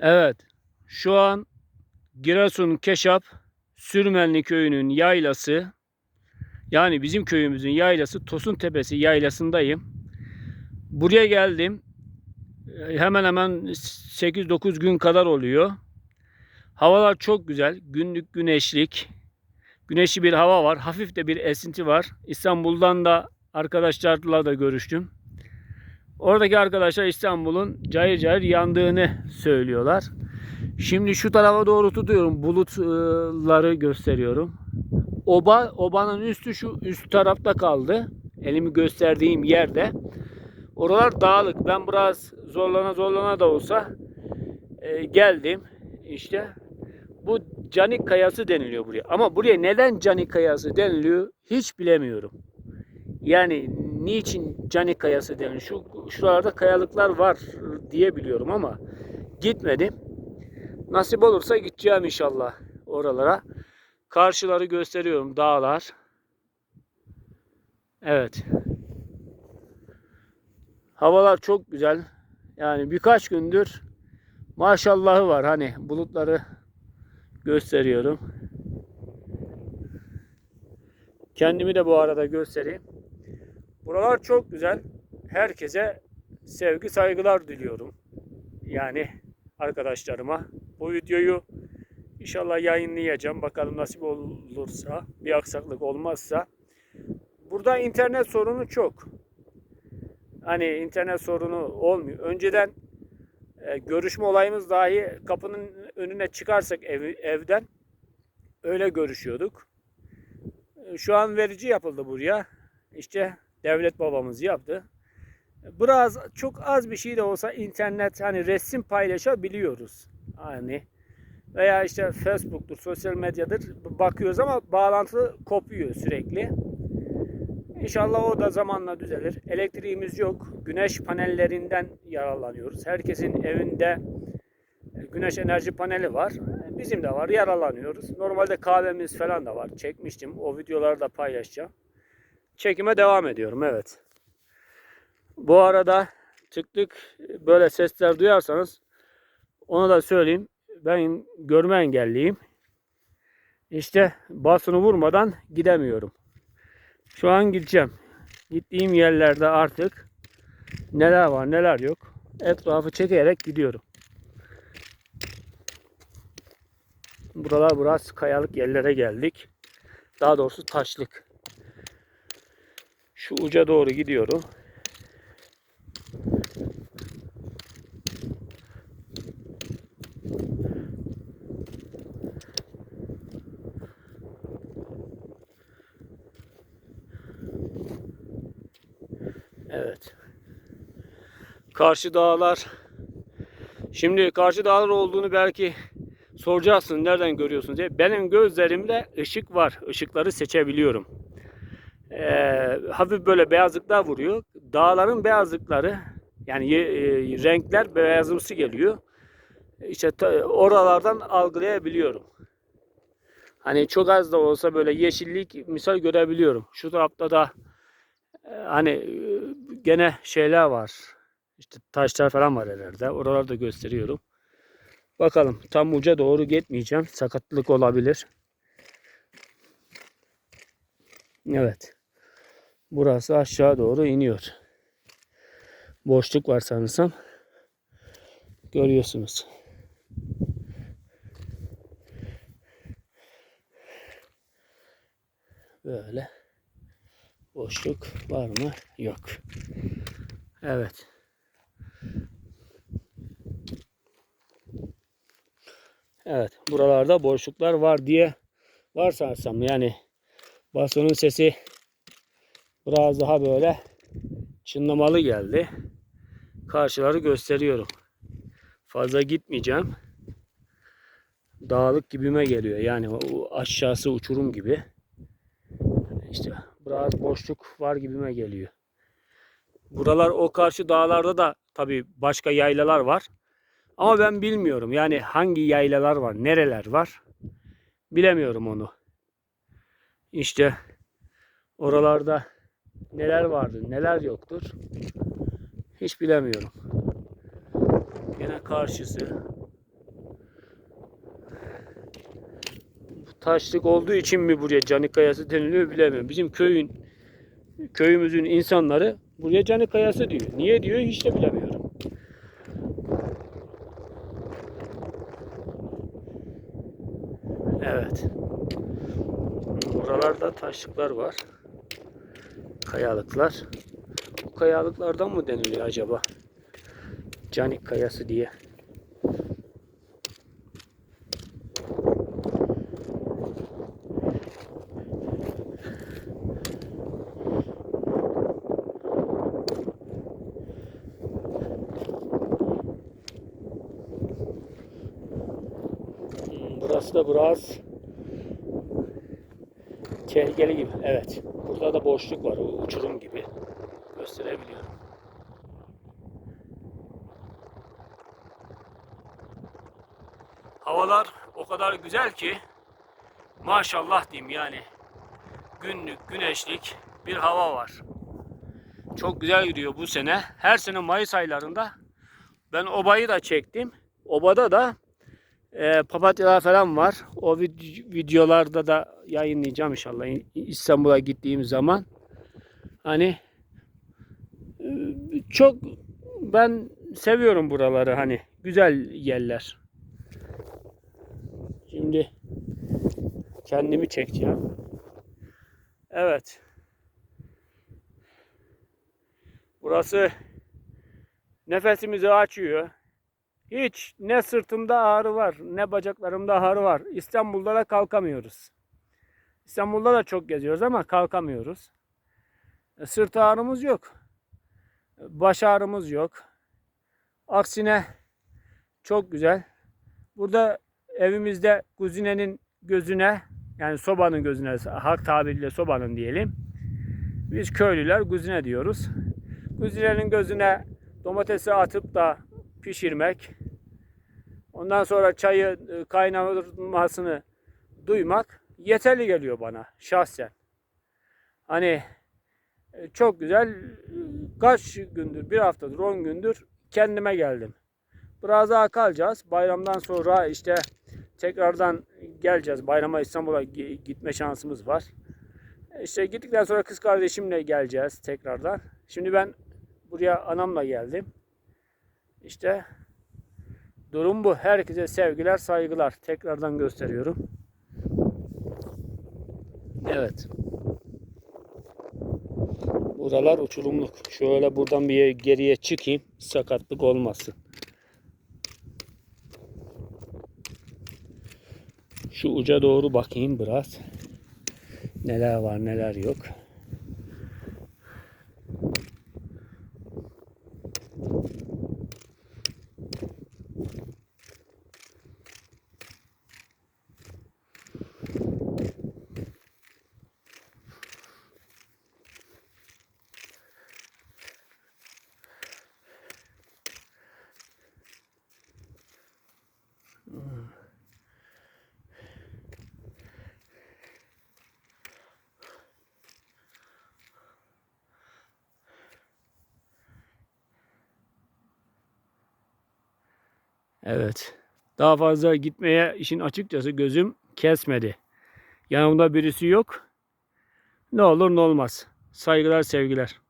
Evet. Şu an Giresun Keşap Sürmenli köyünün yaylası yani bizim köyümüzün yaylası Tosun Tepesi yaylasındayım. Buraya geldim. Hemen hemen 8-9 gün kadar oluyor. Havalar çok güzel. Günlük güneşlik. Güneşli bir hava var. Hafif de bir esinti var. İstanbul'dan da arkadaşlarla da görüştüm. Oradaki arkadaşlar İstanbul'un cayır cayır yandığını söylüyorlar. Şimdi şu tarafa doğru tutuyorum. Bulutları gösteriyorum. Oba, obanın üstü şu üst tarafta kaldı. Elimi gösterdiğim yerde. Oralar dağlık. Ben biraz zorlana zorlana da olsa e, geldim. İşte bu Canik Kayası deniliyor buraya. Ama buraya neden Canik Kayası deniliyor hiç bilemiyorum. Yani niçin Canik Kayası deniliyor? Şu şuralarda kayalıklar var diye biliyorum ama gitmedim. Nasip olursa gideceğim inşallah oralara. Karşıları gösteriyorum dağlar. Evet. Havalar çok güzel. Yani birkaç gündür maşallahı var. Hani bulutları gösteriyorum. Kendimi de bu arada göstereyim. Buralar çok güzel. Herkese sevgi saygılar diliyorum. Yani arkadaşlarıma. Bu videoyu inşallah yayınlayacağım. Bakalım nasip olursa, bir aksaklık olmazsa. Burada internet sorunu çok. Hani internet sorunu olmuyor. Önceden e, görüşme olayımız dahi kapının önüne çıkarsak ev, evden öyle görüşüyorduk. E, Şu an verici yapıldı buraya. İşte devlet babamız yaptı. Biraz çok az bir şey de olsa internet hani resim paylaşabiliyoruz. Hani veya işte Facebook'tur, sosyal medyadır bakıyoruz ama bağlantı kopuyor sürekli. İnşallah o da zamanla düzelir. Elektriğimiz yok. Güneş panellerinden yararlanıyoruz. Herkesin evinde güneş enerji paneli var. Bizim de var. Yararlanıyoruz. Normalde kahvemiz falan da var. Çekmiştim. O videoları da paylaşacağım. Çekime devam ediyorum. Evet. Bu arada tık tık böyle sesler duyarsanız onu da söyleyeyim. Ben görme engelliyim. İşte basını vurmadan gidemiyorum. Şu an gideceğim. Gittiğim yerlerde artık neler var neler yok. Etrafı çekerek gidiyorum. Buralar biraz kayalık yerlere geldik. Daha doğrusu taşlık. Şu uca doğru gidiyorum. Evet. Karşı dağlar. Şimdi karşı dağlar olduğunu belki soracaksın nereden görüyorsun diye. Benim gözlerimde ışık var. Işıkları seçebiliyorum. Ee, hafif böyle beyazlıklar vuruyor. Dağların beyazlıkları yani e, renkler beyazımsı geliyor. İşte oralardan algılayabiliyorum. Hani çok az da olsa böyle yeşillik misal görebiliyorum. Şu tarafta da e, hani e, gene şeyler var. İşte taşlar falan var ileride. Oraları da gösteriyorum. Bakalım tam uca doğru gitmeyeceğim. Sakatlık olabilir. Evet. Burası aşağı doğru iniyor. Boşluk var sanırsam. Görüyorsunuz. Böyle. Boşluk var mı? Yok. Evet. Evet. Buralarda boşluklar var diye varsansam yani basının sesi biraz daha böyle çınlamalı geldi. Karşıları gösteriyorum. Fazla gitmeyeceğim. Dağlık gibime geliyor. Yani o aşağısı uçurum gibi. İşte biraz boşluk var gibime geliyor. Buralar o karşı dağlarda da tabii başka yaylalar var. Ama ben bilmiyorum. Yani hangi yaylalar var, nereler var bilemiyorum onu. İşte oralarda neler vardır, neler yoktur hiç bilemiyorum. Gene karşısı. Taşlık olduğu için mi buraya Canikayası deniliyor bilemiyorum. Bizim köyün köyümüzün insanları buraya Canikayası diyor. Niye diyor hiç de bilemiyorum. Evet. Buralarda taşlıklar var. Kayalıklar. Bu kayalıklardan mı deniliyor acaba? Canik Kayası diye. Hmm, Burası da biraz tehlikeli gibi. Evet. Burada da boşluk var. Uçurum gibi. Gösterebiliyorum. Havalar o kadar güzel ki maşallah diyeyim yani. Günlük, güneşlik bir hava var. Çok güzel gidiyor bu sene. Her sene Mayıs aylarında ben obayı da çektim. Obada da e, papatyalar falan var. O vid- videolarda da yayınlayacağım inşallah İstanbul'a gittiğim zaman. Hani e, çok ben seviyorum buraları hani güzel yerler. Şimdi kendimi çekeceğim. Evet. Burası nefesimizi açıyor. Hiç ne sırtımda ağrı var, ne bacaklarımda ağrı var. İstanbul'da da kalkamıyoruz. İstanbul'da da çok geziyoruz ama kalkamıyoruz. E, Sırt ağrımız yok. E, Baş ağrımız yok. Aksine çok güzel. Burada evimizde kuzinenin gözüne yani sobanın gözüne halk tabiriyle sobanın diyelim. Biz köylüler kuzine diyoruz. Kuzinenin gözüne domatesi atıp da pişirmek. Ondan sonra çayı e, kaynamasını duymak yeterli geliyor bana şahsen. Hani e, çok güzel e, kaç gündür bir haftadır 10 gündür kendime geldim. Biraz daha kalacağız. Bayramdan sonra işte tekrardan geleceğiz. Bayrama İstanbul'a gi- gitme şansımız var. İşte gittikten sonra kız kardeşimle geleceğiz tekrardan. Şimdi ben buraya anamla geldim. İşte durum bu. Herkese sevgiler, saygılar. Tekrardan gösteriyorum. Evet. Buralar uçurumluk. Şöyle buradan bir geriye çıkayım. Sakatlık olmasın. Şu uca doğru bakayım biraz. Neler var neler yok. Evet. Daha fazla gitmeye işin açıkçası gözüm kesmedi. Yanımda birisi yok. Ne olur ne olmaz. Saygılar sevgiler.